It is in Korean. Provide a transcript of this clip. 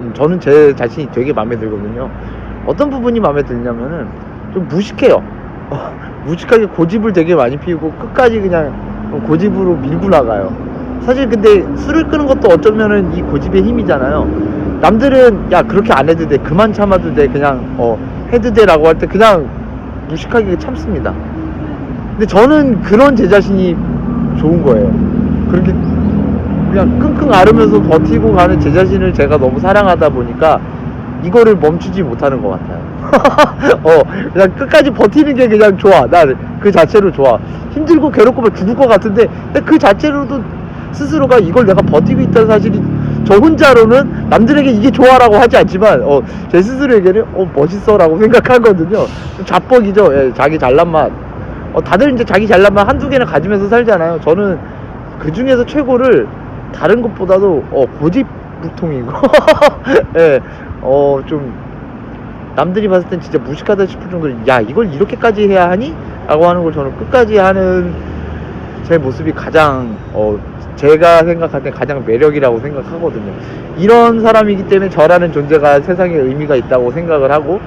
음, 저는 제 자신이 되게 마음에 들거든요. 어떤 부분이 마음에 들냐면은 좀 무식해요. 무식하게 고집을 되게 많이 피우고 끝까지 그냥 고집으로 밀고 나가요. 사실 근데 술을 끄는 것도 어쩌면은 이 고집의 힘이잖아요. 남들은 야 그렇게 안 해도 돼 그만 참아도 돼 그냥 어 해도 돼라고 할 때 그냥 무식하게 참습니다. 근데 저는 그런 제 자신이 좋은 거예요. 그렇게 그냥 끙끙 앓으면서 버티고 가는 제 자신을 제가 너무 사랑하다 보니까 이거를 멈추지 못하는 것 같아요. 어, 그냥 끝까지 버티는 게 그냥 좋아. 나 그 자체로 좋아. 힘들고 괴롭고 막 죽을 것 같은데, 근데 그 자체로도 스스로가 이걸 내가 버티고 있다는 사실이 저 혼자로는 남들에게 이게 좋아라고 하지 않지만, 어, 제 스스로에게는, 어, 멋있어라고 생각하거든요. 좀 자뻑이죠. 예, 자기 잘난 맛. 어, 다들 이제 자기 잘난 맛 한두 개는 가지면서 살잖아요. 저는 그 중에서 최고를 다른 것보다도 어, 고집불통이고 예, 어, 좀 남들이 봤을 땐 진짜 무식하다 싶을 정도로 야 이걸 이렇게까지 해야 하니? 라고 하는 걸 저는 끝까지 하는 제 모습이 가장 어, 제가 생각할 때 가장 매력이라고 생각하거든요 이런 사람이기 때문에 저라는 존재가 세상에 의미가 있다고 생각을 하고